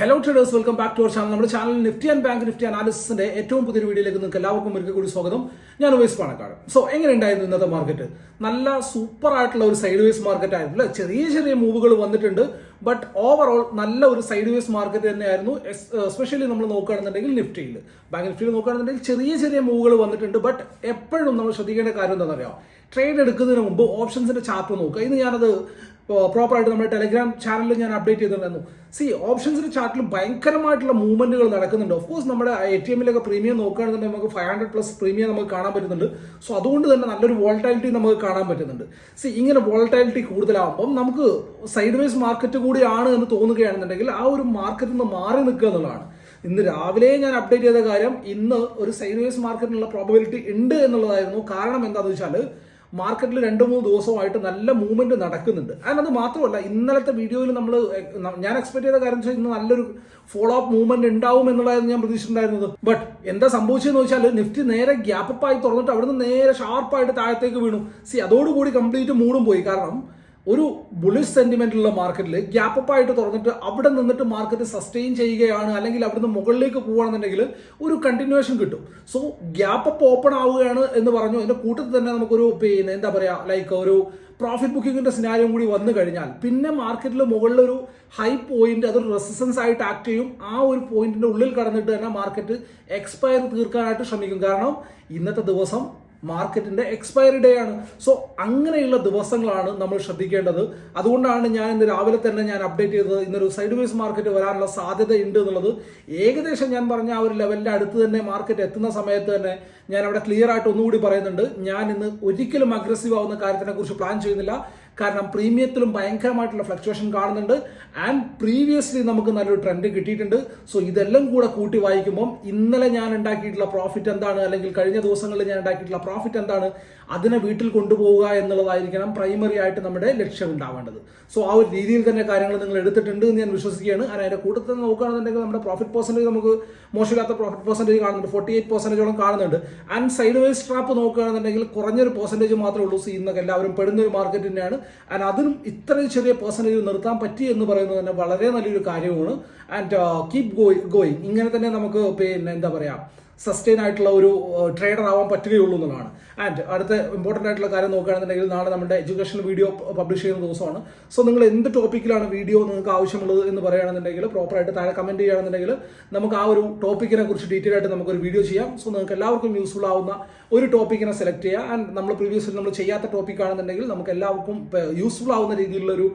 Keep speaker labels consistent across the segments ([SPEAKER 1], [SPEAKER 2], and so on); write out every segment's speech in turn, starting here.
[SPEAKER 1] Hello traders welcome back to our channel നമ്മുടെ channel Nifty and bank Nifty അനാലിസിന്റെ ഏറ്റവും പുതിയ വീഡിയോയിലേക്ക് നിങ്ങൾക്ക് എല്ലാവർക്കും ഒരിക്കൽ കൂടി സ്വാഗതം. ഞാൻ ഉവേസ് പാണക്കാട്. സോ എങ്ങനെ ഉണ്ടായിരുന്നു ഇന്നത്തെ മാർക്കറ്റ് നല്ല സൂപ്പർ ആയിട്ടുള്ള ഒരു സൈഡ് വേസ് മാർക്കറ്റ് ആയിരുന്നു. അല്ലേ? ചെറിയ ചെറിയ മൂവുകൾ വന്നിട്ടുണ്ട്. ബട്ട് ഓവറോൾ നല്ല ഒരു സൈഡ് വേസ് മാർക്കറ്റ് തന്നെയായിരുന്നു എസ്പെഷ്യലി നമ്മൾ നോക്കുകയാണെന്നുണ്ടെങ്കിൽ നിഫ്റ്റിയിൽ ബാങ്ക് നിഫ്റ്റിയിൽ നോക്കുകയാണെന്നുണ്ടെങ്കിൽ ചെറിയ ചെറിയ മൂവുകൾ വന്നിട്ടുണ്ട്. ബട്ട് എപ്പോഴും നമ്മൾ ശ്രദ്ധിക്കേണ്ട കാര്യം എന്താണെന്ന് അറിയാം ട്രേഡ് എടുക്കുന്നതിന് മുമ്പ് ഓപ്ഷൻസിന്റെ ചാർട്ട് നോക്കുക. ഇന്ന് ഞാനത് പ്രോപ്പറായിട്ട് നമ്മുടെ ടെലിഗ്രാം ചാനലിൽ ഞാൻ അപ്ഡേറ്റ് ചെയ്തിട്ടുണ്ടായിരുന്നു. സി ഓപ്ഷൻസിന്റെ ചാർട്ടിൽ ഭയങ്കരമായിട്ടുള്ള മൂവ്മെന്റുകൾ നടക്കുന്നുണ്ട്. ഓഫ് കോഴ്സ് നമ്മുടെ എ ടി എമ്മിലൊക്കെ പ്രീമിയം നോക്കുകയാണെന്നുണ്ടെങ്കിൽ നമുക്ക് ഫൈവ് ഹൺഡ്രഡ് പ്ലസ് പ്രീമിയം നമുക്ക് കാണാൻ പറ്റുന്നുണ്ട്. സോ അതുകൊണ്ട് തന്നെ നല്ലൊരു വോൾട്ടാലിറ്റി നമുക്ക് കാണാൻ പറ്റുന്നുണ്ട്. സി ഇങ്ങനെ വോൾട്ടാലിറ്റി കൂടുതലാകുമ്പം നമുക്ക് സൈഡ് വൈസ് മാർക്കറ്റ് കൂടിയാണ് എന്ന് തോന്നുകയാണെന്നുണ്ടെങ്കിൽ ആ ഒരു മാർക്കറ്റിൽ നിന്ന് മാറി നിൽക്കുക എന്നുള്ളതാണ്. ഇന്ന് രാവിലെ ഞാൻ അപ്ഡേറ്റ് ചെയ്ത കാര്യം ഇന്ന് ഒരു സൈഡ് വൈസ് മാർക്കറ്റിനുള്ള പ്രോബബിലിറ്റി ഉണ്ട് എന്നുള്ളതായിരുന്നു. കാരണം എന്താണെന്ന് വെച്ചാൽ മാർക്കറ്റിൽ രണ്ട് മൂന്ന് ദിവസമായിട്ട് നല്ല മൂവ്മെന്റ് നടക്കുന്നുണ്ട്. അതിനത് മാത്രമല്ല ഇന്നലത്തെ വീഡിയോയിൽ നമ്മൾ ഞാൻ എക്സ്പെക്ട് ചെയ്ത കാര്യം വെച്ചാൽ ഇന്ന് നല്ലൊരു ഫോളോ അപ്പ് മൂവ്മെന്റ് ഉണ്ടാവും എന്നുള്ളതായിരുന്നു ഞാൻ പ്രതീക്ഷിച്ചിട്ടുണ്ടായിരുന്നത്. ബട്ട് എന്താ സംഭവിച്ചതെന്ന് വെച്ചാൽ നിഫ്റ്റി നേരെ ഗ്യാപ്പ് ആയി തുറന്നിട്ട് അവിടുന്ന് നേരെ ഷാർപ്പായിട്ട് താഴത്തേക്ക് വീണു. സി അതോടുകൂടി കംപ്ലീറ്റ് മൂടും പോയി. കാരണം ഒരു ബുളിഷ് സെന്റിമെന്റുള്ള മാർക്കറ്റിൽ ഗ്യാപ്പ് അപ്പ് ആയിട്ട് തുറന്നിട്ട് അവിടെ നിന്നിട്ട് മാർക്കറ്റ് സസ്റ്റെയിൻ ചെയ്യുകയാണ് അല്ലെങ്കിൽ അവിടുന്ന് മുകളിലേക്ക് പോവുകയാണെന്നുണ്ടെങ്കിൽ ഒരു കണ്ടിന്യൂവേഷൻ കിട്ടും. സോ ഗ്യാപ്പ് അപ്പ് ഓപ്പൺ ആവുകയാണ് എന്ന് പറഞ്ഞു. അതിന്റെ കൂട്ടത്തിൽ തന്നെ നമുക്കൊരു പിന്നെ എന്താ പറയാ ലൈക്ക് ഒരു പ്രോഫിറ്റ് ബുക്കിങ്ങിന്റെ സിനാരിയും കൂടി വന്നു കഴിഞ്ഞാൽ പിന്നെ മാർക്കറ്റിൽ മുകളിലൊരു ഹൈ പോയിന്റ് അതൊരു റെസിസ്റ്റൻസ് ആയിട്ട് ആക്ട് ചെയ്യും. ആ ഒരു പോയിന്റിന്റെ ഉള്ളിൽ കടന്നിട്ട് തന്നെ മാർക്കറ്റ് എക്സ്പയർ തീർക്കാനായിട്ട് ശ്രമിക്കും. കാരണം ഇന്നത്തെ ദിവസം മാർക്കറ്റിന്റെ എക്സ്പയറി ഡേ ആണ്. സോ അങ്ങനെയുള്ള ദിവസങ്ങളാണ് നമ്മൾ ശ്രദ്ധിക്കേണ്ടത്. അതുകൊണ്ടാണ് ഞാൻ ഇന്ന് രാവിലെ തന്നെ ഞാൻ അപ്ഡേറ്റ് ചെയ്തത്. ഇന്നൊരു സൈഡ് വേസ് മാർക്കറ്റ് വരാനുള്ള സാധ്യത ഉണ്ട് എന്നുള്ളത്. ഏകദേശം ഞാൻ പറഞ്ഞ ആ ഒരു ലെവലിന്റെ അടുത്ത് തന്നെ മാർക്കറ്റ് എത്തുന്ന സമയത്ത് തന്നെ ഞാൻ അവിടെ ക്ലിയർ ആയിട്ട് ഒന്നുകൂടി പറയുന്നുണ്ട്. ഞാൻ ഇന്ന് ഒരിക്കലും അഗ്രസീവ് ആവുന്ന കാര്യത്തിനെ കുറിച്ച് പ്ലാൻ ചെയ്യുന്നില്ല. കാരണം പ്രീമിയത്തിലും ഭയങ്കരമായിട്ടുള്ള ഫ്ലക്ച്വേഷൻ കാണുന്നുണ്ട്. ആൻഡ് പ്രീവിയസ്ലി നമുക്ക് നല്ലൊരു ട്രെൻഡ് കിട്ടിയിട്ടുണ്ട്. സോ ഇതെല്ലാം കൂടെ കൂട്ടി വായിക്കുമ്പോൾ ഇന്നലെ ഞാൻ ഉണ്ടാക്കിയിട്ടുള്ള പ്രോഫിറ്റ് എന്താണ്? അല്ലെങ്കിൽ കഴിഞ്ഞ ദിവസങ്ങളിൽ ഞാൻ ഉണ്ടാക്കിയിട്ടുള്ള പ്രോഫിറ്റ് എന്താണ്? അതിനെ വീട്ടിൽ കൊണ്ടുപോവുക എന്നുള്ളതായിരിക്കണം പ്രൈമറി ആയിട്ട് നമ്മുടെ ലക്ഷ്യം ഉണ്ടാവേണ്ടത്. സോ ആ ഒരു രീതിയിൽ തന്നെ കാര്യങ്ങൾ നിങ്ങൾ എടുത്തിട്ടുണ്ട് എന്ന് ഞാൻ വിശ്വസിക്കുകയാണ്. and അതിന്റെ കൂട്ടത്തിൽ നോക്കുകയാണെന്നുണ്ടെങ്കിൽ നമ്മുടെ പ്രോഫിറ്റ് പെർസെന്റേജ് നമുക്ക് മോശമില്ലാത്ത പ്രോഫിറ്റ് പെർസെന്റേജ് കാണുന്നുണ്ട്. ഫോർട്ടി എയ്റ്റ് പെർസെന്റേജോളം കാണുന്നുണ്ട്. ആൻഡ് സൈഡ് വൈസ് ട്രാപ്പ് നോക്കുകയാണെന്നുണ്ടെങ്കിൽ കുറഞ്ഞൊരു പെർസെന്റേജ് മാത്രമേ ഉള്ളൂ. സി ഇന്നൊക്കെ എല്ലാവരും പെടുന്ന ഒരു മാർക്കറ്റ് തന്നെയാണ്. ആൻഡ് അതിനും ഇത്രയും ചെറിയ പേഴ്സന്റേജ് നിർത്താൻ പറ്റി എന്ന് പറയുന്നത് തന്നെ വളരെ നല്ലൊരു കാര്യമാണ്. ആൻഡ് കീപ് ഗോയിങ് ഇങ്ങനെ തന്നെ നമുക്ക് പിന്നെ എന്താ പറയുക സസ്റ്റെയിൻ ആയിട്ടുള്ള ഒരു ട്രേഡർ ആവാൻ പറ്റുകയുള്ളൂ എന്നുള്ളതാണ്. ആൻഡ് അടുത്ത ഇമ്പോർട്ടന്റ് ആയിട്ടുള്ള കാര്യം നോക്കുകയാണെന്നുണ്ടെങ്കിൽ നാളെ നമ്മുടെ എഡ്യൂക്കേഷൻ വീഡിയോ പബ്ലിഷ് ചെയ്യുന്ന ദിവസമാണ്. സോ നിങ്ങൾ എന്ത് ടോപ്പിക്കിലാണ് വീഡിയോ നിങ്ങൾക്ക് ആവശ്യമുള്ളത് എന്ന് പറയുകയാണെന്നുണ്ടെങ്കിൽ പ്രോപ്പറായിട്ട് താഴെ കമന്റ് ചെയ്യുകയാണെന്നുണ്ടെങ്കിൽ നമുക്ക് ആ ഒരു ടോപ്പിക്കിനെ കുറിച്ച് ഡീറ്റെയിൽ ആയിട്ട് നമുക്കൊരു വീഡിയോ ചെയ്യാം. സോ നിങ്ങൾക്ക് എല്ലാവർക്കും യൂസ്ഫുൾ ആവുന്ന ഒരു ടോപ്പിക്കിനെ സെലക്ട് ചെയ്യുക ആൻഡ് നമ്മൾ പ്രീവിയസ്ലി നമ്മൾ ചെയ്യാത്ത ടോപ്പിക് ആണെന്നുണ്ടെങ്കിൽ നമുക്ക് എല്ലാവർക്കും യൂസ്ഫുൾ ആവുന്ന രീതിയിലുള്ള ഒരു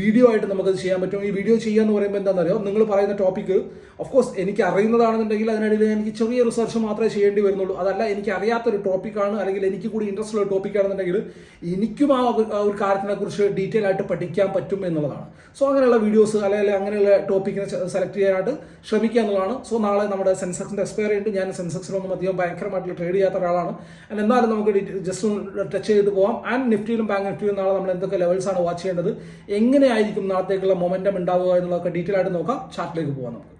[SPEAKER 1] വീഡിയോ ആയിട്ട് നമുക്കത് ചെയ്യാൻ പറ്റും. ഈ വീഡിയോ ചെയ്യുക എന്ന് പറയുമ്പോൾ എന്താണെന്ന് അറിയോ നിങ്ങൾ പറയുന്ന ടോപ്പിക്ക് ഓഫ് കോഴ്സ് എനിക്ക് അറിയുന്നതാണെന്നുണ്ടെങ്കിൽ അതിനിടയിൽ എനിക്ക് ചെറിയ റിസർച്ച് മാത്രമേ ചെയ്യേണ്ടി വരുന്നുള്ളൂ. അതല്ല എനിക്ക് അറിയാത്തൊരു ടോപ്പിക്കാണ് അല്ലെങ്കിൽ എനിക്ക് കൂടി ഇൻട്രസ്റ്റ് ഉള്ള ടോപ്പിക് ആണെന്നുണ്ടെങ്കിൽ എനിക്കും ആ ഒരു- കാര്യത്തിനെ കുറിച്ച് ഡീറ്റെയിൽ ആയിട്ട് പഠിക്കാൻ പറ്റും എന്നുള്ളതാണ്. സോ അങ്ങനെയുള്ള വീഡിയോസ് അല്ലെങ്കിൽ അങ്ങനെയുള്ള ടോപ്പിക്കിനെ സെലക്ട് ചെയ്യാനായിട്ട് ശ്രമിക്കുക എന്നുള്ളതാണ്. സോ നാളെ നമ്മുടെ സെൻസെക്സിന്റെ എക്സ്പയർ ഉണ്ട്. ഞാൻ സെൻസെക്സിലൊന്നും അധികം ഭയങ്കരമായിട്ടുള്ള ട്രേഡ് ചെയ്യാത്ത ഒരാളാണ്. ആൻഡ് എന്നാലും നമുക്ക് ജസ്റ്റ് ഒന്ന് ടച്ച് ചെയ്ത് പോകാം ആൻഡ് നിഫ്റ്റിയിലും ബാങ്ക് നിഫ്റ്റിയിലും നാളെ നമ്മൾ എന്തൊക്കെ ലെവൽസ് ആണ് വാച്ച് ചെയ്യേണ്ടത് എങ്ങനെയായിരിക്കും നാളത്തേക്കുള്ള മൊമെന്റം ഉണ്ടാവുക എന്നുള്ളതൊക്കെ ഡീറ്റെയിൽ ആയിട്ട് നോക്കാം. ചാർട്ടിലേക്ക് പോകാം നമുക്ക്.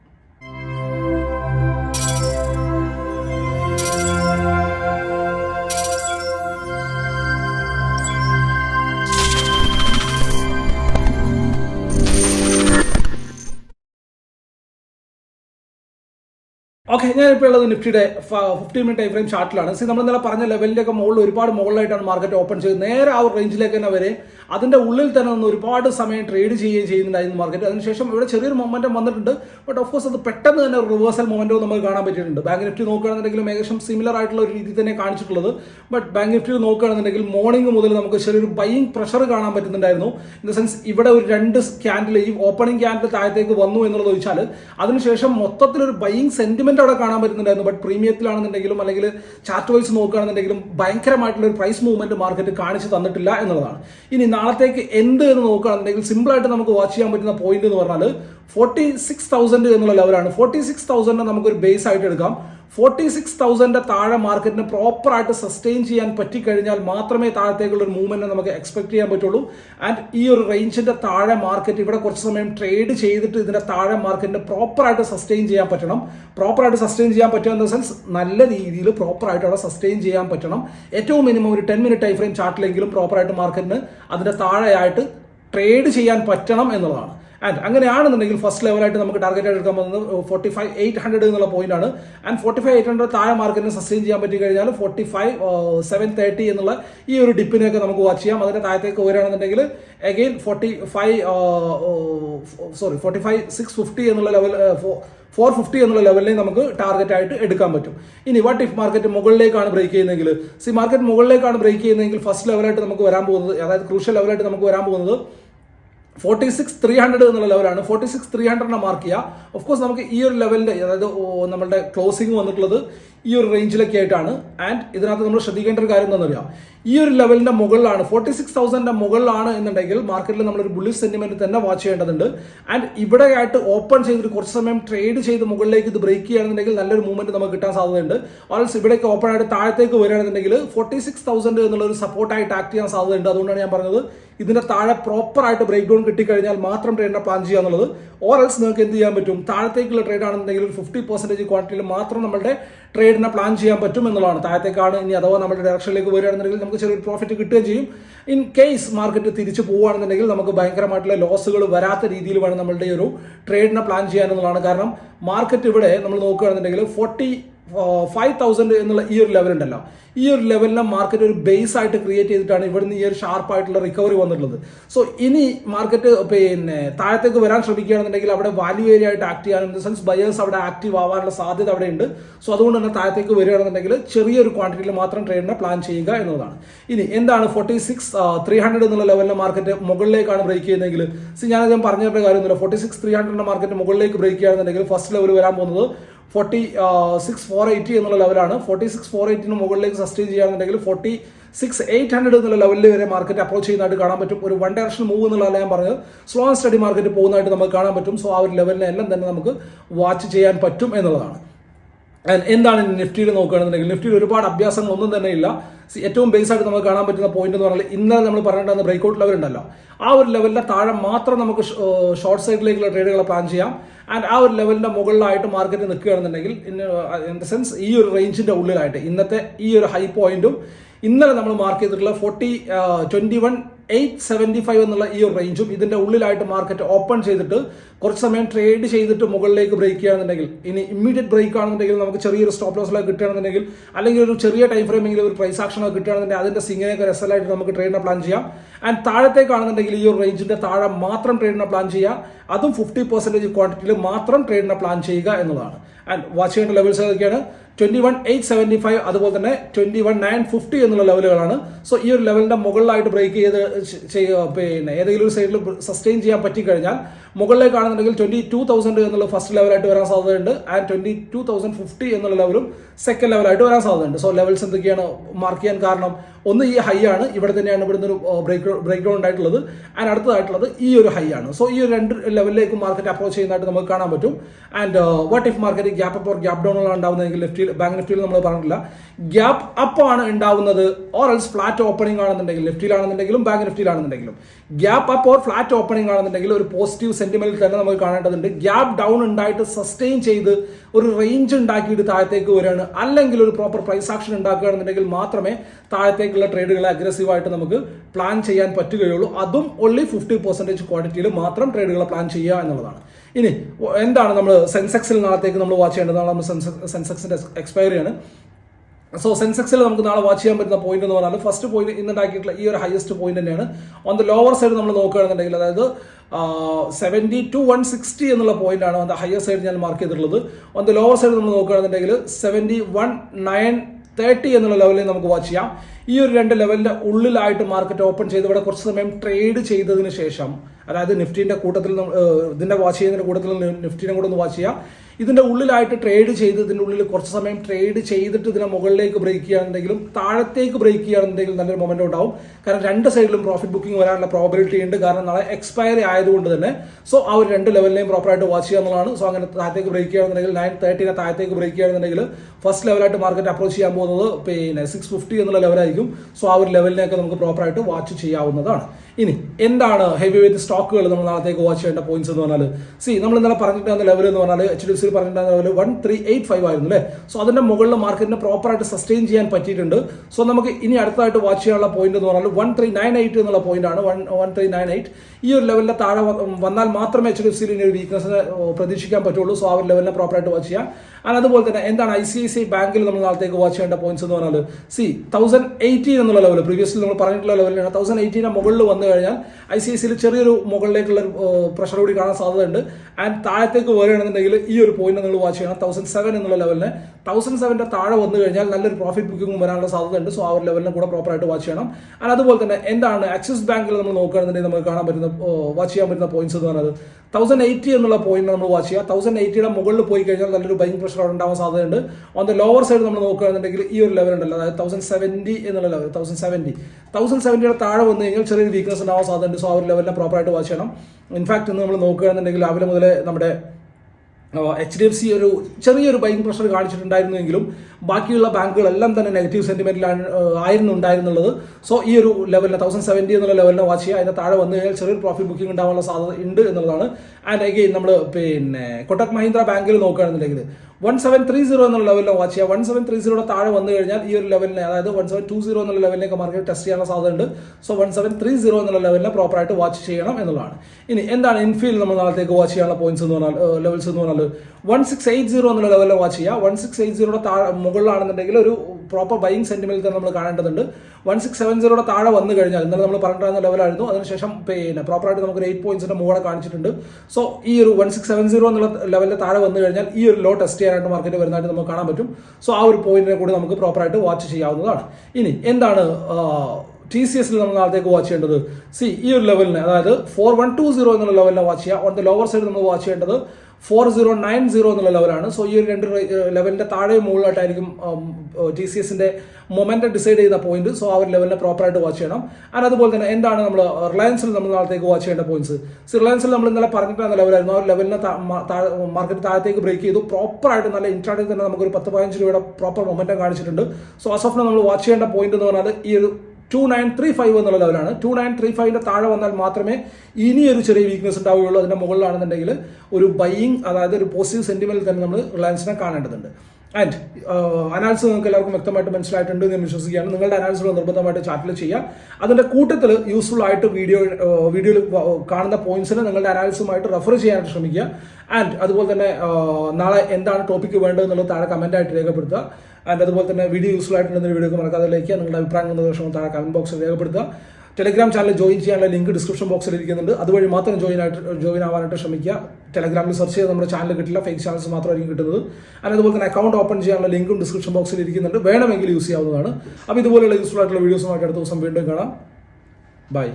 [SPEAKER 1] ഓക്കെ ഞാനിപ്പോൾ ഉള്ളത് നിഫ്റ്റിയുടെ ഫിഫ്റ്റി മിനിറ്റ് ടൈം ഫ്രെയിം ചാർട്ടിലാണ് സി നമ്മൾ ഇന്നലെ പറഞ്ഞ ലെവലിലേക്ക് മുകളിൽ ഒരുപാട് മുകളിലായിട്ടാണ് മാർക്കറ്റ് ഓപ്പൺ ചെയ്ത് നേരെ ആ റേഞ്ചിലേക്ക് തന്നെ വരെ അതിന്റെ ഉള്ളിൽ തന്നെ ഒന്ന് ഒരുപാട് സമയം ട്രേഡ് ചെയ്യുകയും ചെയ്യുന്നുണ്ടായിരുന്നു മാർക്കറ്റ് അതിനുശേഷം ഇവിടെ ചെറിയൊരു മൊമെന്റം വന്നിട്ടുണ്ട്. ബട്ട് ഓഫ് കോഴ്സ് അത് പെട്ടെന്ന് തന്നെ റിവേഴ്സൽ മൊമെന്റോ നമുക്ക് കാണാൻ പറ്റിയിട്ടുണ്ട്. ബാങ്ക് നിഫ്റ്റി നോക്കുകയാണെന്നുണ്ടെങ്കിലും ഏകദേശം സിമിലർ ആയിട്ടുള്ള ഒരു രീതി തന്നെ കാണിച്ചിട്ടുള്ളത്. ബട്ട് ബാങ്ക് നിഫ്റ്റി നോക്കുകയാണെന്നുണ്ടെങ്കിൽ മോർണിംഗ് മുതൽ നമുക്ക് ചെറിയൊരു ബൈയിങ് പ്രഷർ കാണാൻ പറ്റുന്നുണ്ടായിരുന്നു. ഇൻ ദ സെൻസ് ഇവിടെ ഒരു രണ്ട് ക്യാൻഡിൽ ഈ ഓപ്പണിംഗ് ക്യാൻഡിൽ താഴത്തേക്ക് വന്നു എന്നുള്ളത് ചോദിച്ചാൽ അതിനുശേഷം മൊത്തത്തിലൊരു ബൈയിങ് സെന്റിമെന്റ് അവിടെ കാണാൻ പറ്റുന്നുണ്ടായിരുന്നു. ബട്ട് പ്രീമിയത്തിലാണെന്നുണ്ടെങ്കിലും അല്ലെങ്കിൽ ചാർട്ട് വൈസ് നോക്കുകയാണെന്നുണ്ടെങ്കിലും ഭയങ്കരമായിട്ടുള്ള ഒരു പ്രൈസ് മൂവ്മെന്റ് മാർക്കറ്റ് കാണിച്ചു തന്നിട്ടില്ല എന്നുള്ളതാണ്. ഇനി നാളത്തേക്ക് എന്ത് എന്ന് നോക്കുകയാണെന്നുണ്ടെങ്കിൽ സിമ്പിൾ ആയിട്ട് നമുക്ക് വാച്ച് ചെയ്യാൻ പറ്റുന്ന പോയിന്റ് എന്ന് പറഞ്ഞാൽ ഫോർട്ടി സിക്സ് തൗസൻഡ് എന്നുള്ള ലെവലാണ് ഫോർട്ടി സിക്സ് തൗസൻഡ് നമുക്കൊരു ബേസ് ആയിട്ട് എടുക്കാം. ഫോർട്ടി സിക്സ് തൗസൻഡ് താഴെ മാർക്കറ്റിന് പ്രോപ്പർ ആയിട്ട് സസ്റ്റെയിൻ ചെയ്യാൻ പറ്റിക്കഴിഞ്ഞാൽ മാത്രമേ താഴത്തേക്കുള്ള ഒരു മൂവ്മെന്റ് നമുക്ക് എക്സ്പെക്ട് ചെയ്യാൻ പറ്റുള്ളൂ. ആൻഡ് ഈ ഒരു റേഞ്ചിന്റെ താഴെ മാർക്കറ്റ് ഇവിടെ കുറച്ച് സമയം ട്രേഡ് ചെയ്തിട്ട് ഇതിന്റെ താഴെ മാർക്കറ്റിന് പ്രോപ്പർ ആയിട്ട് സസ്റ്റെയിൻ ചെയ്യാൻ പറ്റണം. പ്രോപ്പർ ആയിട്ട് സസ്റ്റെയിൻ ചെയ്യാൻ പറ്റുക എന്ന സെൻസ് നല്ല രീതിയിൽ പ്രോപ്പർ ആയിട്ട് അവിടെ സസ്റ്റെയിൻ ചെയ്യാൻ പറ്റണം. ഏറ്റവും മിനിമം ഒരു ടെൻ മിനിറ്റ് ടൈം ഫ്രെയിം ചാർട്ടിലെങ്കിലും പ്രോപ്പറായിട്ട് മാർക്കറ്റിന് അതിന്റെ താഴെയായിട്ട് ട്രേഡ് ചെയ്യാൻ പറ്റണം എന്നുള്ളതാണ്. ആൻഡ് അങ്ങനെയാണെന്നുണ്ടെങ്കിൽ ഫസ്റ്റ് ലെവലായിട്ട് നമുക്ക് ടാർഗറ്റ് ആയിട്ട് എടുക്കാൻ പോകുന്നത് ഫോർട്ടി ഫൈവ് എയ്റ്റ് ഹൺഡ്രഡ് എന്നുള്ള പോയിന്റ് ആണ്. And forty five eight hundred താഴെ മാർക്കറ്റിന് സസ്റ്റെയിൻ ചെയ്യാൻ പറ്റി കഴിഞ്ഞാൽ ഫോർട്ടി ഫൈവ് സെവൻ തേർട്ടി എന്നുള്ള ഈ ഒരു ഡിപ്പിനെയൊക്കെ നമുക്ക് വാച്ച് ചെയ്യാം. അതിന്റെ താഴത്തേക്ക് വരികയാണെന്നുണ്ടെങ്കിൽ again forty five sorry forty five six fifty എന്നുള്ള ലെവൽ ഫോർ ഫിഫ്റ്റി എന്നുള്ള ലെവലിനെ നമുക്ക് ടാർഗറ്റ് ആയിട്ട് എടുക്കാൻ പറ്റും. ഇനി വാട്ട് ഇഫ് മാർക്കറ്റ് മുകളിലേക്കാണ് ബ്രേക്ക് ചെയ്യുന്നതെങ്കിൽ? സി മാർക്കറ്റ് മുകളിലേക്കാണ് ബ്രേക്ക് ചെയ്യുന്നതെങ്കിൽ ഫസ്റ്റ് ലെവലായിട്ട് നമുക്ക് വരാൻ പോകുന്നത് അതായത് ക്രൂഷ്യൽ ലെവലായിട്ട് നമുക്ക് വരാൻ പോകുന്നത് ഫോർട്ടി സിക്സ് ത്രീ ഹൺഡ്രഡ് എന്നുള്ള ലെവലാണ് ഫോർട്ടി സിക്സ് ത്രീ ഹൺഡ്രഡിനെ മാർക്ക് ചെയ്യുക. ഓഫ് കോഴ്സ് നമുക്ക് ഈ ഒരു ലെവലിന്റെ അതായത് നമ്മുടെ ക്ലോസിംഗ് വന്നിട്ടുള്ളത് ഈ ഒരു റേഞ്ചിലൊക്കെ ആയിട്ടാണ്. ആൻഡ് ഇതിനകത്ത് നമ്മൾ ശ്രദ്ധിക്കേണ്ട ഒരു കാര്യം എന്താണെന്നറിയാം? ഈ ഒരു ലെവലിന്റെ മുകളിലാണ് ഫോർട്ടി സിക്സ് തൗസൻഡിന്റെ മുകളിലാണ് എന്നുണ്ടെങ്കിൽ മാർക്കറ്റിൽ നമ്മൾ ഒരു ബുള്ളിഷ് സെന്റിമെന്റ് തന്നെ വാച്ച് ചെയ്യേണ്ടതുണ്ട്. ആൻഡ് ഇവിടെ ആയിട്ട് ഓപ്പൺ ചെയ്തിട്ട് കുറച്ച് സമയം ട്രേഡ് ചെയ്ത് മുകളിലേക്ക് ഇത് ബ്രേക്ക് ചെയ്യുകയാണെന്നുണ്ടെങ്കിൽ നല്ലൊരു മൂവ്മെന്റ് നമുക്ക് കിട്ടാൻ സാധ്യതയുണ്ട്. ഓൾസ് ഇവിടേക്ക് ഓപ്പൺ ആയിട്ട് താഴത്തേക്ക് വരികയാണെന്നുണ്ടെങ്കിൽ ഫോർട്ടി സിക്സ് തൗസൻഡ് എന്നുള്ള ഒരു സപ്പോർട്ടായിട്ട് ആക്ട് ചെയ്യാൻ സാധ്യതയുണ്ട്. അതുകൊണ്ടാണ് ഞാൻ പറഞ്ഞത് ഇതിന്റെ താഴെ പ്രോപ്പർ ആയിട്ട് ബ്രേക്ക് ഡൗൺ കിട്ടിക്കഴിഞ്ഞാൽ മാത്രം ട്രേഡിനെ പ്ലാൻ ചെയ്യുക എന്നുള്ളത്. എൽസ് നിങ്ങൾക്ക് എന്ത് ചെയ്യാൻ പറ്റും? താഴത്തേക്കുള്ള ട്രേഡ് ആണെന്നുണ്ടെങ്കിൽ ഒരു ഫിഫ്റ്റി പെർസെന്റേജ് ക്വാണ്ടിറ്റിയിൽ മാത്രം നമ്മുടെ ട്രേഡിനെ പ്ലാൻ ചെയ്യാൻ പറ്റും എന്നുള്ളതാണ്. താഴത്തേക്കാണ് ഇനി അഥവാ നമ്മുടെ ഡയറക്ഷനിലേക്ക് വരികയാണെന്നുണ്ടെങ്കിൽ നമുക്ക് ചെറിയൊരു പ്രോഫിറ്റ് കിട്ടുകയും ചെയ്യും. ഇൻ കേസ് മാർക്കറ്റ് തിരിച്ചു പോവുകയാണെന്നുണ്ടെങ്കിൽ നമുക്ക് ഭയങ്കരമായിട്ടുള്ള ലോസുകൾ വരാത്ത രീതിയിൽ വേണം നമ്മളുടെ ഒരു ട്രേഡിനെ പ്ലാൻ ചെയ്യാൻ എന്നുള്ളതാണ്. കാരണം മാർക്കറ്റ് ഇവിടെ നമ്മൾ നോക്കുകയാണെന്നുണ്ടെങ്കിൽ ഫോർട്ടി ഫൈവ് തൗസൻഡ് എന്നുള്ള ഈ ഒരു ലെവൽ ഉണ്ടല്ലോ. ഈ ഒരു ലെവലിനെ മാർക്കറ്റ് ഒരു ബേസ് ആയിട്ട് ക്രിയേറ്റ് ചെയ്തിട്ടാണ് ഇവിടുന്ന് ഈ ഒരു ഷാർപ്പായിട്ടുള്ള റിക്കവറി വന്നിട്ടുള്ളത്. സോ ഇനി മാർക്കറ്റ് പിന്നെ താഴത്തേക്ക് വരാൻ ശ്രമിക്കുകയാണെന്നുണ്ടെങ്കിൽ അവിടെ വാല്യൂ ഏരിയ ആയിട്ട് ആക്ട് ചെയ്യാൻ ഇൻ ദ സെൻസ് ബയേഴ്സ് അവിടെ ആക്റ്റീവ് ആവാനുള്ള സാധ്യത അവിടെ ഉണ്ട് സോ അതുകൊണ്ട് തന്നെ താഴത്തേക്ക് വരികയാണെന്നുണ്ടെങ്കിൽ ചെറിയൊരു ക്വാണ്ടിറ്റിയിൽ മാത്രം ട്രേഡിനെ പ്ലാൻ ചെയ്യുക എന്നതാണ് ഇനി എന്താണ് ഫോർട്ടി സിക്സ് ത്രീ ഹൺഡ്രഡ് എന്നുള്ള ലെവലിലെ മാർക്കറ്റ് മുകളിലേക്കാണ് ബ്രേക്ക് ചെയ്യുന്നതെങ്കിൽ? സി ഞാൻ പറഞ്ഞ കാര്യമൊന്നുമില്ല. ഫോർട്ടി സിക്സ് ത്രീ ഹൺഡ്രഡിന്റെ മാർക്കറ്റ് മുകളിലേക്ക് ബ്രേക്ക് ചെയ്യുകയാണെന്നുണ്ടെങ്കിൽ ഫസ്റ്റ് ലെവൽ വരാൻ പോകുന്നത് ഫോർട്ടി സിക്സ് ഫോർ എയ്റ്റി എന്നുള്ള ലെവലാണ് ഫോർട്ടി സിക്സ് ഫോർ എയ്റ്റിന് മുകളിലേക്ക് സസ്റ്റെയിൻ ചെയ്യുകയാണെന്നുണ്ടെങ്കിൽ ഫോർട്ടി സിക്സ് എയ്റ്റ് ഹൺഡ്രഡ് എന്നുള്ള ലെവലിൽ വരെ മാർക്കറ്റ് അപ്രോച്ച് ചെയ്യുന്നതായിട്ട് കാണാൻ പറ്റും. ഒരു വൺ ഡയറക്ഷൻ മൂവ് എന്നുള്ളതല്ല ഞാൻ പറഞ്ഞത്. സ്ലോ ആൻഡ് സ്റ്റഡി മാർക്കറ്റ് പോകുന്നതായിട്ട് നമുക്ക് കാണാൻ പറ്റും. സോ ആ ഒരു ലെവലിനെ എല്ലാം തന്നെ നമുക്ക് വാച്ച് ചെയ്യാൻ പറ്റും എന്നുള്ളതാണ്. എന്താണ് നിഫ്റ്റിയിൽ നോക്കുകയാണെന്നുണ്ടെങ്കിൽ നിഫ്റ്റിയിൽ ഒരുപാട് അഭ്യാസങ്ങൾ ഒന്നും തന്നെ ഇല്ല. ഏറ്റവും ബേസ് ആയിട്ട് നമുക്ക് കാണാൻ പറ്റുന്ന പോയിന്റ് എന്ന് പറഞ്ഞാൽ ഇന്നലെ നമ്മൾ പറഞ്ഞിട്ടുണ്ടെന്ന് ബ്രേക്ക് ഔട്ട് ലെവൽ ഉണ്ടല്ലോ. ആ ഒരു ലെവലിന്റെ താഴെ മാത്രം നമുക്ക് ഷോർട്ട് സൈഡിലേക്കുള്ള ട്രേഡുകൾ പ്ലാൻ ചെയ്യാം. ആൻഡ് ആ ഒരു ലെവലിന്റെ മുകളിലായിട്ട് മാർക്കറ്റ് നിൽക്കുകയാണെന്നുണ്ടെങ്കിൽ ഇൻ ദ സെൻസ് ഈ ഒരു റേഞ്ചിന്റെ ഉള്ളിലായിട്ട് ഇന്നത്തെ ഈ ഒരു ഹൈ പോയിന്റും ഇന്നലെ നമ്മൾ മാർക്ക് ചെയ്തിട്ടുള്ള forty twenty one eight seventy five എന്നുള്ള ഈ ഒരു റേഞ്ചും ഇതിന്റെ ഉള്ളിലായിട്ട് മാർക്കറ്റ് ഓപ്പൺ ചെയ്തിട്ട് കുറച്ച് സമയം ട്രേഡ് ചെയ്തിട്ട് മുകളിലേക്ക് ബ്രേക്ക് ചെയ്യുകയാണെന്നുണ്ടെങ്കിൽ ഇനി ഇമ്മീഡിയറ്റ് ബ്രേക്ക് ആണെന്നുണ്ടെങ്കിൽ നമുക്ക് ചെറിയൊരു സ്റ്റോപ്പ് ലോസിലൊക്കെ കിട്ടുകയാണെന്നുണ്ടെങ്കിൽ അല്ലെങ്കിൽ ഒരു ചെറിയ ടൈം ഫ്രെയിമെങ്കിലും ഒരു പ്രൈസ് ആക്ഷൻ ഒക്കെ കിട്ടുകയാണെന്നുണ്ടെങ്കിൽ അതിന്റെ സിംഗിനൊക്കെ രസലായിട്ട് നമുക്ക് ട്രേഡിനെ പ്ലാൻ ചെയ്യാം. ആൻഡ് താഴത്തേക്കാണെന്നുണ്ടെങ്കിൽ ഈ ഒരു റേഞ്ചിന്റെ താഴെ മാത്രം ട്രേഡിനെ പ്ലാൻ ചെയ്യുക. അതും ഫിഫ്റ്റി പെർസെന്റേജ് ക്വാണ്ടിറ്റിയിൽ മാത്രം ട്രേഡിനെ പ്ലാൻ ചെയ്യുക എന്നുള്ളതാണ്. ആൻഡ് വാച്ച് ചെയ്യേണ്ട ലെവൽസ് ഏതൊക്കെയാണ്? Twenty one eight seventy five അതുപോലെ തന്നെ ട്വന്റി വൺ നയൻ ഫിഫ്റ്റി എന്നുള്ള ലെവലുകളാണ്. സോ ഈ ഒരു ലെവലിന്റെ മുകളിലായിട്ട് ബ്രേക്ക് ചെയ്ത് പിന്നെ ഏതെങ്കിലും ഒരു സൈഡിൽ സസ്റ്റെയിൻ ചെയ്യാൻ പറ്റിക്കഴിഞ്ഞാൽ മുകളിലേക്കാണെന്നുണ്ടെങ്കിൽ ട്വന്റി ടു തൗസൻഡ് എന്നുള്ള ഫസ്റ്റ് ലെവലായിട്ട് വരാൻ സാധ്യതയുണ്ട് and twenty two thousand fifty എന്നുള്ള ലെവലും സെക്കൻഡ് ലെവലായിട്ട് വരാൻ സാധ്യതയുണ്ട്. സോ ലെവൽസ് എന്തൊക്കെയാണ് മാർക്ക് ചെയ്യാൻ കാരണം? ഒന്ന് ഈ ഹൈ ആണ്. ഇവിടെ തന്നെയാണ് ഇവിടുന്ന് ഒരു ബ്രേക്ക് ബ്രേക്ക് ഡൗൺ ഉണ്ടായിട്ടുള്ളത്. ആൻഡ് അടുത്തതായിട്ടുള്ളത് ഈ ഒരു ഹൈ ആണ്. സോ ഈ ഒരു രണ്ട് ലെവലിലേക്ക് മാർക്കറ്റ് അപ്രോച്ച് ചെയ്യുന്നതായിട്ട് നമുക്ക് കാണാൻ പറ്റും. And what if market gap up or gap down ഉണ്ടാവുന്നതെങ്കിൽ ലെഫ്റ്റിൽ ബാങ്ക് നിഫ്റ്റിയിൽ നമ്മൾ പറഞ്ഞിട്ടില്ല. ഗ്യാപ്പ് അപ്പ് ആണ് ഉണ്ടാവുന്നത് ഓർ എൽസ് ഫ്ലാറ്റ് ഓപ്പണിംഗ് ആണെന്നുണ്ടെങ്കിൽ ലെഫ്റ്റിലാണെന്നുണ്ടെങ്കിലും bank നിഫ്റ്റിയിലാണെന്നുണ്ടെങ്കിലും gap up or flat opening ആണെന്നുണ്ടെങ്കിൽ ഒരു പോസിറ്റീവ് സെന്റിമെന്റിൽ തന്നെ നമുക്ക് കാണേണ്ടതുണ്ട്. ഗ്യാപ്പ് ഡൗൺ ഉണ്ടായിട്ട് സസ്റ്റെയിൻ ചെയ്ത് ഒരു റേഞ്ച് ഉണ്ടാക്കിയിട്ട് താഴത്തേക്ക് വരികയാണ്. അല്ലെങ്കിൽ ഒരു പ്രോപ്പർ പ്രൈസ് ആക്ഷൻ ഉണ്ടാക്കുകയാണെന്നുണ്ടെങ്കിൽ മാത്രമേ താഴത്തേക്കുള്ള ട്രേഡുകളെ അഗ്രസീവായിട്ട് നമുക്ക് പ്ലാൻ ചെയ്യാൻ പറ്റുകയുള്ളൂ. അതും ഓൺലി ഫിഫ്റ്റി പെർസെന്റേജ് ക്വാണ്ടിറ്റിയിൽ മാത്രം ട്രേഡുകളെ പ്ലാൻ ചെയ്യുക എന്നുള്ളതാണ്. ഇനി എന്താണ് നമ്മൾ സെൻസെക്സിൽ നാളത്തേക്ക് നമ്മൾ വാച്ച് ചെയ്യേണ്ടത്? നമ്മൾ സെൻസെക്സിന്റെ എക്സ്പയറി ആണ്. സോ സെൻസെക്സിൽ നമുക്ക് നാളെ വാച്ച് ചെയ്യാൻ പറ്റുന്ന പോയിന്റ് എന്ന് പറഞ്ഞാൽ ഫസ്റ്റ് പോയിന്റ് ഇന്നുണ്ടാക്കിയിട്ടുള്ള ഈ ഒരു ഹയസ്റ്റ് പോയിന്റ് തന്നെയാണ്. ഓൺ ദ ലോവർ സൈഡ് നമ്മൾ നോക്കുകയാണെന്നുണ്ടെങ്കിൽ അതായത് സെവന്റി ടു വൺ സിക്സ്റ്റി എന്നുള്ള പോയിന്റ് ആണ് ദ ഹയർ സൈഡ് ഞാൻ മാർക്ക് ചെയ്തിട്ടുള്ളത്. ഓൺ ദ ലോവർ സൈഡ് നമ്മൾ നോക്കുകയാണെന്നുണ്ടെങ്കിൽ സെവന്റി വൺ നയൻ തേർട്ടി എന്നുള്ള ലെവലിൽ നമുക്ക് വാച്ച് ചെയ്യാം. ഈ ഒരു രണ്ട് ലെവലിന്റെ ഉള്ളിലായിട്ട് മാർക്കറ്റ് ഓപ്പൺ ചെയ്ത് ഇവിടെ കുറച്ച് സമയം ട്രേഡ് ചെയ്തതിന് ശേഷം അതായത് നിഫ്റ്റിന്റെ കൂട്ടത്തിൽ ഇതിന്റെ വാച്ച് ചെയ്യുന്നതിന്റെ കൂട്ടത്തിൽ നിഫ്റ്റിനെ കൂടെ ഒന്ന് വാച്ച് ചെയ്യാം. ഇതിന്റെ ഉള്ളിലായിട്ട് ട്രേഡ് ചെയ്ത് ഇതിന്റെ ഉള്ളിൽ കുറച്ച് സമയം ട്രേഡ് ചെയ്തിട്ട് ഇതിനെ മുകളിലേക്ക് ബ്രേക്ക് ചെയ്യുകയാണെന്നുണ്ടെങ്കിലും താഴത്തേക്ക് ബ്രേക്ക് ചെയ്യുകയാണെന്നുണ്ടെങ്കിൽ നല്ലൊരു മൊമെന്റ് ഉണ്ടാവും. കാരണം രണ്ട് സൈഡിലും പ്രോഫിറ്റ് ബുക്കിംഗ് വരാനുള്ള പ്രോബിലിറ്റി ഉണ്ട്. കാരണം നാളെ എക്സ്പയറി ആയതുകൊണ്ട് തന്നെ. സോ ആ ഒരു രണ്ട് ലെവലിനെയും പ്രോപ്പറായിട്ട് വാച്ച് ചെയ്യുക എന്നുള്ളതാണ്. സോ അങ്ങനെ താഴത്തേക്ക് ബ്രേക്ക് ചെയ്യുകയാണെന്നുണ്ടെങ്കിൽ നയൻ തേർട്ടീനെ താഴത്തേക്ക് ബ്രേക്ക് ചെയ്യുകയാണെന്നുണ്ടെങ്കിൽ ഫസ്റ്റ് ലെവലായിട്ട് മാർക്കറ്റ് അപ്രോച്ച് ചെയ്യാൻ പോകുന്നത് പിന്നെ സിക്സ് ഫിഫ്റ്റി എന്നുള്ള ലെവലായിരിക്കും സോ ആ ഒരു ലെവലിനെയൊക്കെ നമുക്ക് പ്രോപ്പറായിട്ട് വാച്ച് ചെയ്യാവുന്നതാണ്. ഇനി എന്താണ് ഹെവി വെയിറ്റ് സ്റ്റോക്കുകൾ നമ്മൾ നാളത്തേക്ക് വാച്ച് ചെയ്യേണ്ട പോയിന്റ്സ് എന്ന് പറഞ്ഞാൽ സി നമ്മൾ ഇന്നലെ പറഞ്ഞിട്ട് ലെവൽ എന്ന് പറഞ്ഞാൽ എച്ച് ഡി എഫ് സി വീഡിയോസിൽ പറഞ്ഞിട്ടുണ്ടായിരുന്ന പോലെ വൺ ത്രീ എയ്റ്റ് ഫൈവ് ആയിരുന്നു അല്ലേ? സോ അതിന്റെ മുകളിൽ മാർക്കറ്റിനെ പ്രോപ്പറായിട്ട് സസ്റ്റെയിൻ ചെയ്യാൻ പറ്റിയിട്ടുണ്ട്. സോ നമുക്ക് ഇനി അടുത്തതായിട്ട് വാച്ച് ചെയ്യാനുള്ള പോയിന്റ് എന്ന് പറഞ്ഞാൽ വൺ ത്രീ നയൻ എയ്റ്റ് എന്നുള്ള പോയിന്റ് ആണ്. One one three nine eight ഈ ഒരു ലെവലിലെ താഴെ വന്നാൽ മാത്രമേ എച്ച് ഡി എഫ് സിയിൽ ഇനി ഒരു വീക്ക്നെസ് പ്രതീക്ഷിക്കാൻ പറ്റുള്ളൂ. സോ ആ ഒരു ലെവലിനെ പ്രോപ്പറായിട്ട് വാച്ച് ചെയ്യാം. And അതുപോലെ തന്നെ എന്താണ് ഐ സി ഐ സി ബാങ്കിൽ നമ്മൾ നാളത്തേക്ക് വാച്ച് ചെയ്യേണ്ട പോയിന്റ്സ് എന്ന് പറഞ്ഞാൽ സി തൗസൻഡ് എയ്റ്റീൻ എന്നുള്ള ലെവൽ പ്രീവിയസ്ലി നമ്മൾ പറഞ്ഞിട്ടുള്ള ലെവലിലാണ് തൗസൻഡ് എയ്റ്റീനെ മുകളിൽ വന്നു കഴിഞ്ഞാൽ ഐ സി ഐ സിയിൽ ചെറിയൊരു മുകളിലേക്കുള്ള പ്രഷർ കൂടി കാണാൻ സാധ്യതയുണ്ട്. ആൻഡ് താഴത്തേക്ക് വരികയാണെന്നുണ്ടെങ്കിൽ ഈ ഒരു പോയിന്റ് നിങ്ങൾ വാച്ച് ചെയ്യണം. തൗസൻഡ് സെവൻ എന്നുള്ള ലെവലിന് തൗസൻഡ് സെവന്റെ താഴെ വന്നു കഴിഞ്ഞാൽ നല്ലൊരു പ്രോഫിറ്റ് ബുക്കിംഗ് വരാനുള്ള സാധ്യതയുണ്ട്. സോ ആ ഒരു ലെവലിനെ കൂടെ പ്രോപ്പറായിട്ട് വാച്ച് ചെയ്യണം. ആൻഡ് അതുപോലെ തന്നെ എന്താണ് ആക്സിസ് ബാങ്കിൽ നമ്മൾ നോക്കുകയാണെന്നുണ്ടെങ്കിൽ നമുക്ക് കാണാൻ പറ്റുന്ന വാച്ച് ചെയ്യാൻ പറ്റുന്ന പോയിന്റ്സ് എന്ന് പറയുന്നത് തൗസൻഡ് എയ്റ്റി എന്നുള്ള പോയിന്റ് നമ്മൾ വാച്ച് ചെയ്യുക. തൗസൻഡ് എയ്റ്റിയുടെ മുകളിൽ പോയി കഴിഞ്ഞാൽ നല്ലൊരു ബൈങ് പ്രഷർ അവിടെ ഉണ്ടാവാൻ സാധ്യതയുണ്ട്. ഓൺ ദ ലോവർ സൈഡ് നമ്മൾ നോക്കുകയാണെന്നുണ്ടെങ്കിൽ ഈ ഒരു ലെവൽ ഉണ്ടല്ലോ. അതായത് തൗസൻഡ് സെവന്റി എന്നുള്ള ലെവൽ തൗസൻഡ് സെവന്റി തൗസൻഡ് സെവന്റിയുടെ താഴെ വന്നു കഴിഞ്ഞാൽ ചെറിയൊരു വീക്ക്നസ് ഉണ്ടാവാൻ സാധ്യതയുണ്ട്. സോ ആ ഒരു ലെവലിനെ പ്രോപ്പറായിട്ട് വാച്ച് ചെയ്യണം. ഇൻഫാക്ട് ഇന്ന് നമ്മൾ നോക്കുകയാണെന്നുണ്ടെങ്കിൽ രാവിലെ മുതൽ നമ്മുടെ എച്ച് ഡി എഫ് സി ഒരു ചെറിയൊരു ബൈങ് പ്രഷർ കാണിച്ചിട്ടുണ്ടായിരുന്നെങ്കിലും ബാക്കിയുള്ള ബാങ്കുകളെല്ലാം തന്നെ നെഗറ്റീവ് സെന്റിമെന്റിലാണ് ആയിരുന്നു ഉണ്ടായിരുന്നുള്ളത്. സോ ഈ ഒരു ലെവലിന് തൗസൻഡ് സെവന്റി എന്നുള്ള ലെവലിനെ വാച്ച് ചെയ്യുക. അതിന്റെ താഴെ വന്നു കഴിഞ്ഞാൽ ചെറിയൊരു പ്രോഫിറ്റ് ബുക്കിംഗ് ഉണ്ടാവാനുള്ള സാധ്യത ഉണ്ട് എന്നുള്ളതാണ്. ആൻഡ് അഗെയിൻ നമ്മൾ പിന്നെ കൊട്ടക് മഹീന്ദ്ര ബാങ്കിൽ നോക്കുകയാണെന്നുണ്ടെങ്കിൽ വൺ സെവൻ ത്രീ സീറോ എന്നുള്ള ലെവലിൽ വാച്ച് ചെയ്യുക വൺ സെവൻ ത്രീ സീറോയുടെ താഴെ വന്നു കഴിഞ്ഞാൽ ഈ ഒരു ലെവലിനെ അതായത് വൺ സെവൻ ടു സീറോ എന്നുള്ള ലെവലിലേക്ക് മാർക്കറ്റ് ടെസ്റ്റ് ചെയ്യാനുള്ള സാധ്യതയുണ്ട്. So one seven three zero എന്നുള്ള ലെവലിനെ പ്രോപ്പറായിട്ട് വാച്ച് ചെയ്യണം എന്നുള്ളതാണ്. ഇനി എന്താണ് ഇൻഫീൽ നമ്മൾ നാളത്തേക്ക് വാച്ച് ചെയ്യാനുള്ള പോയിന്റ്സ് എന്ന് പറഞ്ഞാൽ ലെവൽസ് എന്ന് പറഞ്ഞാൽ? വൺ സിക്സ് എയ്റ്റ് സീറോ എന്നുള്ള ലെവലിൽ വാച്ച് ചെയ്യുക വൺ സിക്സ് എയ്റ്റ് സീറോയുടെ താഴെ മുകളിലാണെന്നുണ്ടെങ്കിൽ ഒരു പ്രോപ്പർ ബൈങ് സെന്റിമെന്റ് നമ്മൾ കാണേണ്ടതുണ്ട്. വൺ സിക്സ് സെവൻ സീറോയുടെ താഴെ വന്നു കഴിഞ്ഞാൽ ഇന്നലെ നമ്മൾ പറഞ്ഞിട്ടുള്ള ലെവലായിരുന്നു അതിനുശേഷം പിന്നെ പ്രോപ്പറായിട്ട് നമുക്ക് എയ്റ്റ് പോയിന്റ്സിന്റെ മുകളെ കാണിച്ചിട്ടുണ്ട്. സോ ഈ ഒരു വൺ സിക്സ് സെവൻ സീറോ എന്നുള്ള ലെവലിൽ താഴെ വന്നു കഴിഞ്ഞാൽ ഈ ഒരു ലോ ടെസ്റ്റ് ചെയ്യാനായിട്ട് മാർക്കറ്റ് വരുന്നതായിട്ട് നമുക്ക് കാണാൻ പറ്റും. സോ ആ ഒരു പോയിന്റിനെ കൂടി നമുക്ക് പ്രോപ്പറായിട്ട് വാച്ച് ചെയ്യാവുന്നതാണ്. ഇനി എന്താണ് ടി സി എസിൽ നമ്മൾ നാളത്തേക്ക് വാച്ച് ചെയ്യേണ്ടത് സി ഈ ഒരു ലെവലിന് അതായത് ഫോർ വൺ ടു സീറോ എന്നുള്ള ലെവലിനെ വാച്ച് ചെയ്യുക. ഓൺ ദ ലോവർ സൈഡ് നമ്മൾ വാച്ച് ചെയ്യേണ്ടത് ഫോർ സീറോ നയൻ സീറോ എന്നുള്ള ലെവലാണ് സോ ഈ ഒരു രണ്ട് ലെവലിന്റെ താഴെ മുകളിലായിട്ടായിരിക്കും ടി സി എസിന്റെ മൊമെന്റ് ഡിസൈഡ് ചെയ്യുന്ന പോയിന്റ് സോ ആ ഒരു ലെവലിനെ പ്രോപ്പറായിട്ട് വാച്ച് ചെയ്യണം. ആൻഡ് അതുപോലെ തന്നെ എന്താണ് നമ്മൾ റിലയൻസിൽ നമ്മൾ നാളത്തേക്ക് വാച്ച് ചെയ്യേണ്ട പോയിന്റ്സ് സി റിലയൻസിൽ നമ്മൾ ഇന്നലെ പറഞ്ഞിട്ടുള്ള ലെവലായിരുന്നു ആ ഒരു ലെവലിനെ മാർക്കറ്റ് താഴത്തേക്ക് ബ്രേക്ക് ചെയ്തു. പ്രോപ്പറായിട്ട് നല്ല ഇൻട്രാഡേ തന്നെ നമുക്ക് ഒരു പത്ത് പതിനഞ്ച് രൂപയുടെ പ്രോപ്പർ മൊമെന്റം കാണിച്ചിട്ടുണ്ട്. സോ അസോഫിനെ നമ്മൾ വാച്ച് ചെയ്യേണ്ട പോയിന്റ് എന്ന് പറഞ്ഞാൽ ഈ ഒരു ടു നയൻ ത്രീ ഫൈവ് എന്നുള്ള ലെവലാണ്. ടു നയൻ ത്രീ ഫൈവിന്റെ താഴെ വന്നാൽ മാത്രമേ ഇനി ഒരു ചെറിയ വീക്ക്നെസ് ഉണ്ടാവുകയുള്ളൂ. അതിന്റെ മുകളിലാണെന്നുണ്ടെങ്കിൽ ഒരു ബൈയിങ് അതായത് ഒരു പോസിറ്റീവ് സെന്റിമെന്റിൽ തന്നെ നമ്മൾ റിലയൻസിനെ കാണേണ്ടതുണ്ട്. ആൻഡ് അനാലിസിസ് നിങ്ങൾക്ക് എല്ലാവർക്കും വ്യക്തമായിട്ട് മനസ്സിലായിട്ടുണ്ട് എന്ന് വിശ്വസിക്കുകയാണ്. നിങ്ങളുടെ അനാലിസിസ് നിർബന്ധമായിട്ട് ചാറ്റിൽ ചെയ്യാം അതിന്റെ കൂട്ടത്തിൽ യൂസ്ഫുൾ ആയിട്ട് വീഡിയോ വീഡിയോയിൽ കാണുന്ന പോയിന്റ്സിന് നിങ്ങളുടെ അനാലിസുമായിട്ട് റെഫർ ചെയ്യാനായിട്ട് ശ്രമിക്കുക. ആൻഡ് അതുപോലെ തന്നെ ആ, നാളെ എന്താണ് ടോപ്പിക്ക് വേണ്ടത് എന്നുള്ളത് താഴെ കമന്റ് ആയിട്ട് രേഖപ്പെടുത്തുക. ആൻഡ് അതുപോലെ തന്നെ വീഡിയോ യൂസ്ഫുൾ ആയിട്ടുണ്ടെന്ന് വീഡിയോ മറക്കാതെ ലൈക്ക് നിങ്ങളുടെ അഭിപ്രായങ്ങൾ നിർദ്ദേശങ്ങൾ താഴെ കമന്റ് ബോക്സിൽ രേഖപ്പെടുത്തുക. ടെലഗ്രാം ചാനൽ ജോയിൻ ചെയ്യാനുള്ള ലിങ്ക് ഡിസ്ക്രിപ്ഷൻ ബോക്സിൽ ഇരിക്കുന്നുണ്ട്. അതുവഴി മാത്രം ജോയിൻ ആയിട്ട് ജോയിൻ ആവാനായിട്ട് ശ്രമിക്കുക. ടെലഗ്രാമിൽ സെർച്ച് ചെയ്ത് നമ്മുടെ ചാനൽ കിട്ടില്ല ഫേക്ക് ചാനൽസ് മാത്രമായിരിക്കും കിട്ടുന്നത്. അതിന് അതുപോലെ തന്നെ അക്കൗണ്ട് ഓപ്പൺ ചെയ്യാനുള്ള ലിങ്കും ഡിസ്ക്രിപ്ഷൻ ബോക്സിൽ ഇരിക്കുന്നുണ്ട്. വേണമെങ്കിൽ യൂസ് ചെയ്യാവുന്നതാണ്. അപ്പോൾ ഇതുപോലെയുള്ള യൂസ്ഫുൾ ആയിട്ടുള്ള വീഡിയോസുമായിട്ട് അടുത്ത ദിവസം വീണ്ടും കാണാം. ബൈ